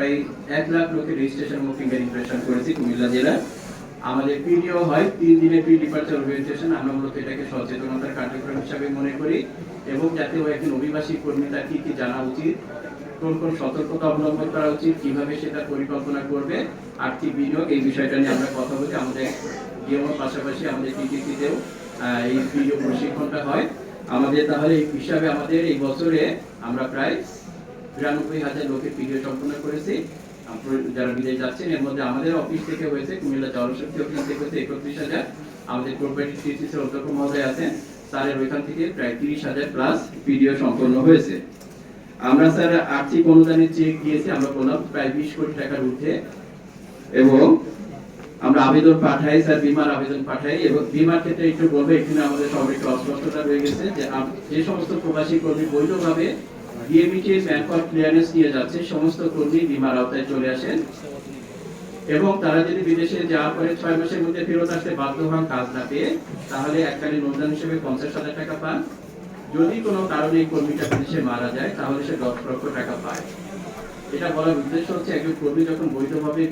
প্রায় এক লাখ লোকের রেজিস্ট্রেশন এবং ফিঙ্গার করেছি কুমিল্লা জেলার আমাদের পিডিও হয়, তিন দিনের প্রি ডিপার্চার ওরিয়েন্টেশন আমরা মূলত এটাকে সচেতনতার কার্যক্রম হিসাবে মনে করি এবং যাতে ও একজন অভিবাসী কর্মী, তার কি কি জানা উচিত, কোন কোন সতর্কতা অবলম্বন করা উচিত, কীভাবে সেটা পরিকল্পনা করবে আর্থিক বিনিয়োগ, এই বিষয়টা নিয়ে আমরা কথা বলি আমাদের ডিএমওর পাশাপাশি আমাদের টিটিসিতেও এই ভিডিও প্রশিক্ষণটা হয়। আমাদের তাহলে এই হিসাবে আমাদের এই বছরে আমরা প্রায় বিরানব্বই হাজার লোকের সম্পন্ন যারা বিদেশ যাচ্ছেন, এর মধ্যে আমাদের অফিস থেকে হয়েছে কুমিল্লা জলশক্তি অফিস থেকে হয়েছে একত্রিশ হাজার। আমাদের অধ্যক্ষ মহোদয় আছেন। স্যারের ওইখান থেকে প্রায় তিরিশ হাজার প্লাস ভিডিও সম্পন্ন হয়েছে। আমরা স্যার আর্থিক অনুদানের চেক দিয়েছি, আমরা প্রায় বিশ কোটি টাকার ঊর্ধ্বে। এবং আমরা আবেদন পাঠাই, স্যার বিমার আবেদন পাঠাই। এবং বিমার ক্ষেত্রে একটু বলব, এখানে আমাদের সবার একটু অস্পষ্টতা রয়ে গেছে যে যে সমস্ত প্রবাসী কর্মী বৈধভাবে ডিএমইটি ম্যানপাওয়ার ক্লিয়ারেন্স নিয়ে যাচ্ছে, সমস্ত কর্মী বিমার আওতায় চলে আসেন। এবং তারা যদি বিদেশে যাওয়ার পরে ছয় মাসের মধ্যে ফেরত আসতে বাধ্য হন কাজ না পেয়ে, তাহলে এককালীন অনুদান হিসেবে পঞ্চাশ হাজার টাকা পান। যদি কোনো কারণে কর্মীটা বিদেশে মারা যায়, তাহলে সে দশ লক্ষ টাকা পায়। এটা বলার উদ্দেশ্য হচ্ছে, একজন কর্মী যখন বৈধভাবে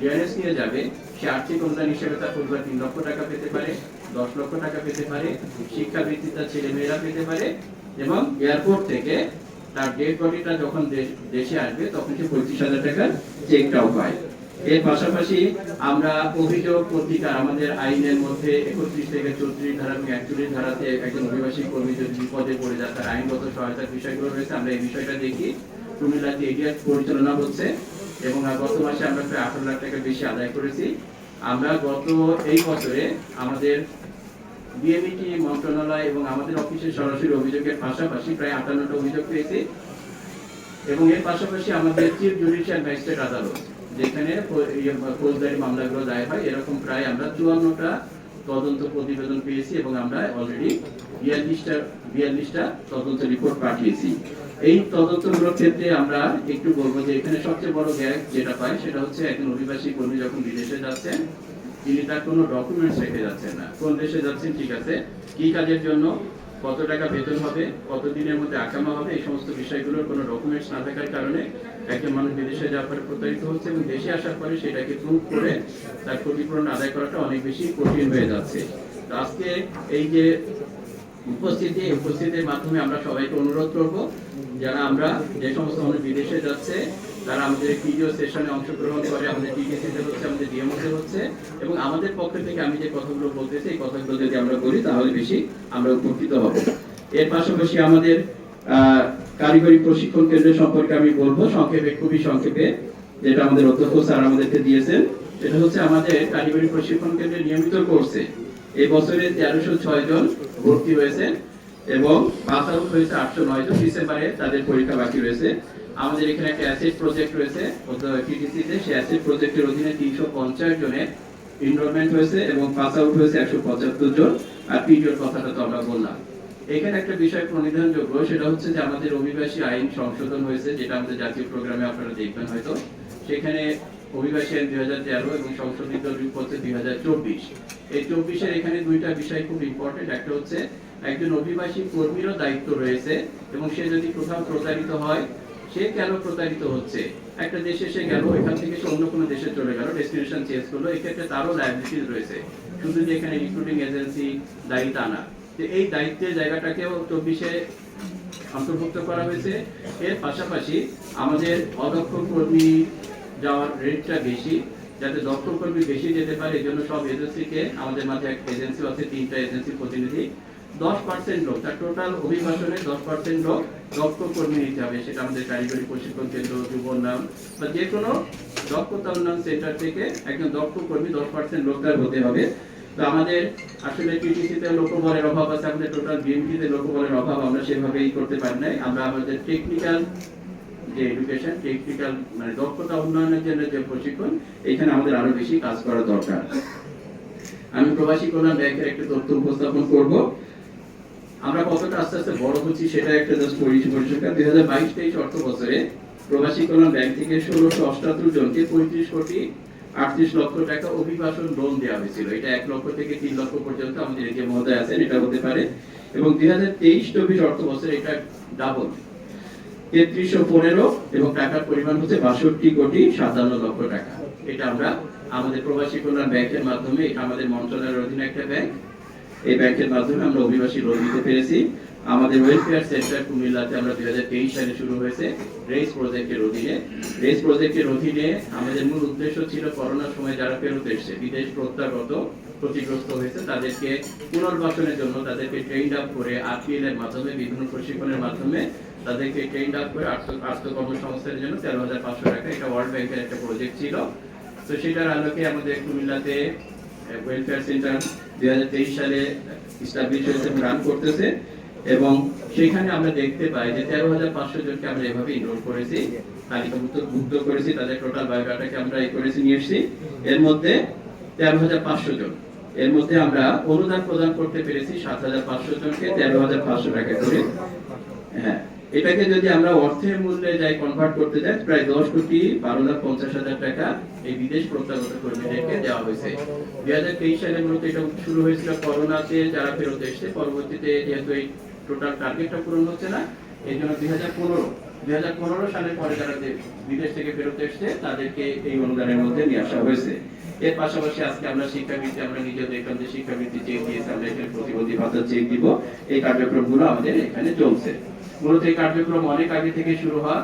ডিআরএস নিয়ে যাবে, সে আর্থিক অনুদান হিসেবে তার পরিবার তিন লক্ষ টাকা পেতে পারে, দশ লক্ষ টাকা পেতে পারে শিক্ষাবৃত্তি তার ছেলে মেয়েরা পেতে পারে, এবং এয়ারপোর্ট থেকে তার ডেড বডিটা যখন দেশে আসবে, তখন সে পঁয়ত্রিশ হাজার টাকার চেকটাও পায়। এর পাশাপাশি আমরা অভিযোগ প্রতিকার আমাদের আইনের মধ্যে একত্রিশ থেকে চৌত্রিশ ধারা এবং একচল্লিশ ধারাতে একজন অভিবাসী কর্মী যদি বিপদে পড়ে যায়, তার আইনগত সহায়তার বিষয়গুলো রয়েছে, আমরা এই বিষয়টা দেখি। কুমিল্লাতে এডিআর পরিচালনা হচ্ছে এবং গত মাসে আমরা প্রায় আঠারো লাখ টাকা বেশি আদায় করেছি। আমরা গত এই বছরে আমাদের বিএমইটি মন্ত্রণালয় এবং আমাদের অফিসের সরাসরি অভিযোগের পাশাপাশি প্রায় আটান্নটা অভিযোগ পেয়েছি। এবং এর পাশাপাশি আমাদের চিফ জুডিশিয়াল ম্যাজিস্ট্রেট আদালত যেখানে ইয়ে, ফৌজদারি মামলাগুলো দায়ের হয় এরকম প্রায় আমরা চুয়ান্নটা তদন্ত প্রতিবেদন পেয়েছি এবং আমরা অলরেডি বিয়াল্লিশটা বিয়াল্লিশটা তদন্ত রিপোর্ট পাঠিয়েছি। এই তদন্তগুলোর ক্ষেত্রে আমরা একটু বলব যে এখানে সবচেয়ে বড় গ্যাপ যেটা পাই সেটা হচ্ছে একজন অভিবাসী কর্মী যখন বিদেশে যাচ্ছেন তিনি তার কোনো ডকুমেন্টস রেখে যাচ্ছেন না। কোন দেশে যাচ্ছেন, ঠিক আছে। কি কাজের জন্য, কত টাকা বেতন হবে কত দিনের মধ্যে আকামা হবে, এই সমস্ত বিষয়গুলোর কোনো ডকুমেন্টস না থাকার কারণে একজন মানুষ বিদেশে যাওয়ার পরে প্রতারিত হচ্ছে এবং দেশে আসার পরে সেটাকে প্রুভ করে তার ক্ষতিপূরণ আদায় করাটা অনেক বেশি কঠিন হয়ে যাচ্ছে। তো আজকে এই যে উপস্থিতি উপস্থিতির মাধ্যমে আমরা সবাইকে অনুরোধ করব, যারা আমরা যে সমস্ত মানুষ বিদেশে যাচ্ছে তারা আমাদের ভিডিও সেশনে অংশগ্রহণ করে, আমাদের টিটিসিতে হচ্ছে, আমাদের ডিএমওতে হচ্ছে এবং আমাদের পক্ষ থেকে আমি যে কথাগুলো বলতেছি, এই কথাগুলো যদি আমরা বলি, তাহলে বেশি আমরা উপকৃত হব। এর পাশাপাশি আমাদের কারিগরি প্রশিক্ষণ কেন্দ্র সম্পর্কে আমি বলব, সংক্ষেপে, খুবই সংক্ষেপে, যেটা আমাদের অধ্যক্ষ স্যার আমাদেরকে দিয়েছেন। সেটা হচ্ছে আমাদের কারিগরি প্রশিক্ষণ কেন্দ্রে নিয়মিত করছে এই বছরে তেরোশো ছয় জন ভর্তি হয়েছে এবং পাস আউট হয়েছে আটশো নয় জন। ডিসেম্বরে তাদের পরীক্ষা বাকি রয়েছে। আমাদের এখানে একটা অ্যাসেট প্রজেক্ট রয়েছে টিটিসিতে সেই অ্যাসেট প্রজেক্টের অধীনে তিনশো পঞ্চাশ জনের এনরোলমেন্ট হয়েছে এবং পাস আউট হয়েছে একশো পঁচাত্তর জন। আর পিডিওর কথাটা তো আমরা বললাম। এখানে একটা বিষয় প্রণিধানযোগ্য, সেটা হচ্ছে যে আমাদের অভিবাসী আইন সংশোধন হয়েছে, যেটা আমাদের জাতীয় প্রোগ্রামে আপনারা দেখবেন হয়তো। সেখানে অভিবাসী আইন দুই হাজার তেরো এবং সংশোধিত হচ্ছে দুই হাজার চব্বিশ। এই চব্বিশের এখানে দুইটা বিষয় খুব ইম্পর্টেন্ট একটা হচ্ছে একজন অভিবাসী কর্মীরও দায়িত্ব রয়েছে এবং সে যদি কোথাও প্রতারিত হয় সে কেন প্রতারিত হচ্ছে? একটা দেশে সে গেল, এখান থেকে সে অন্য কোনো দেশে চলে গেল ডেস্টিনেশন চেঞ্জ করল, এক্ষেত্রে তারও লাইবিলিটিস রয়েছে। শুধু যে এখানে রিক্রুটিং এজেন্সি দায়ী তা না। তো এই দায়িত্বের জায়গাটাকেও চব্বিশে অন্তর্ভুক্ত করা হয়েছে। এর পাশাপাশি আমাদের অদক্ষ কর্মী যাওয়ার রেটটা বেশি। যাতে দক্ষ কর্মী বেশি যেতে পারে এই জন্য সব এজেন্সিকে আমাদের মাঝে এক এজেন্সি আছে, তিনটা এজেন্সি প্রতিনিধি। দশ পার্সেন্ট লোক তার টোটাল দশ পার্সেন্ট লোক দক্ষ কর্মী হবে সেটা আমাদের কারিগরি প্রশিক্ষণ কেন্দ্র যুব উন্নয়ন বা যে কোনো দক্ষতা উন্নয়ন সেন্টার থেকে একজন দক্ষ কর্মী দশ পার্সেন্ট হতে হবে। তো আমাদের আসলে লোকবলের অভাব আছে, আমাদের টোটাল লোকবলের অভাব আমরা সেভাবেই করতে পারি নাই। আমরা আমাদের টেকনিক্যাল যে এডুকেশন টেকনিক্যাল মানে দক্ষতা উন্নয়নের জন্য যে প্রশিক্ষণ, এখানে আমাদের আরও বেশি কাজ করা দরকার। আমি প্রবাসী কল্যাণ ব্যাংকের একটা তথ্য উপস্থাপন করব। আমরা কতটা আস্তে আস্তে বড় হচ্ছি সেটা একটা জাস্ট পরিসংখ্যান। দুই হাজার বাইশ তেইশ অর্থ বছরে প্রবাসী কল্যাণ ব্যাংক থেকে ষোলোশো অষ্টাত্তর জনকে পঁয়ত্রিশ কোটি আটত্রিশ লক্ষ টাকা অভিবাসন লোন দেওয়া হয়েছিল। এটা এক লক্ষ থেকে তিন লক্ষ পর্যন্ত আমাদের যে মহোদয় আছেন, এটা হতে পারে। এবং দুই হাজার তেইশ চব্বিশ অর্থ বছরে এটা ডাবল তেত্রিশশো পনেরো এবং টাকার পরিমাণ হচ্ছে বাষট্টি কোটি সাতান্ন লক্ষ টাকা। এটা আমরা আমাদের প্রবাসী কল্যাণ ব্যাংকের মাধ্যমে, এটা আমাদের মন্ত্রণালয়ের অধীনে একটা ব্যাংক। এই ব্যাংকের মাধ্যমে আমরা অভিবাসী লোন দিতে পেরেছি। আমাদের ওয়েলফেয়ার সেন্টার কুমিল্লাতে আমরা দুই হাজার তেইশ সালে শুরু হয়েছে রেস প্রজেক্টের অধীনে। রেস প্রজেক্টের অধীনে আমাদের মূল উদ্দেশ্য ছিল করোনার সময় যারা ফেরত এসছে, বিদেশ প্রত্যাগত ক্ষতিগ্রস্ত হয়েছে, তাদেরকে পুনর্বাসনের জন্য তাদেরকে ট্রেন আপ করে আরপিএল এর মাধ্যমে, বিভিন্ন প্রশিক্ষণের মাধ্যমে তাদেরকে ট্রেন আপ করে আর্থ কর্মসংস্থানের জন্য তেরো হাজার পাঁচশো টাকা এটা ওয়ার্ল্ড ব্যাংকের একটা প্রজেক্ট ছিল। তো সেটার আলোকে আমাদের কুমিল্লাতে ওয়েলফেয়ার সেন্টার দুই হাজার তেইশ সালে ইস্টাবলিশ হয়েছে রান করতেছে। এবং সেখানে আমরা দেখতে পাই যে তেরো হাজার পাঁচশো জনকে আমরা এভাবে ইনরোল করেছি, তালিকাভুক্ত ভুক্ত করেছি, তাদের টোটাল বায়োডাটাকে আমরা এই করেছি, নিয়ে এসেছি। এর মধ্যে তেরো হাজার পাঁচশো জন। এর মধ্যে আমরা অনুদান প্রদান করতে পেরেছি সাত হাজার পাঁচশো জনকে, তেরো হাজার পাঁচশো টাকা করে। হ্যাঁ। এটাকে যদি আমরা অর্থের মূল্যে যাই কনভার্ট করতে যাই, প্রায় দশ কোটি বারো লাখ পঞ্চাশ হাজার টাকা এই বিদেশ প্রত্যাগত কর্মীদেরকে দেওয়া হয়েছে। দুই হাজার তেইশ সালে মূলত এটা শুরু হয়েছিল করোনাতে, যারা ফেরত এসছে, পরবর্তীতে যেহেতু এই টোটাল টার্গেটটা পূরণ হচ্ছে না, এই জন্য দুই হাজার পনেরো, দুই হাজার পনেরো সালের পরে যারা বিদেশ থেকে ফেরত এসছে, তাদেরকে এই অনুদানের মধ্যে নিয়ে আসা হয়েছে। এর পাশাপাশি আজকে আমরা শিক্ষাবৃত্তি, আমরা নিজে দেখলাম যে শিক্ষাবৃত্তি চেক দিয়েছে, আমরা এখানে প্রতিবন্ধী ভাতা চেক দিব। এই কার্যক্রমগুলো আমাদের এখানে চলছে। মূলত এই কার্যক্রম অনেক আগে থেকে শুরু হয়।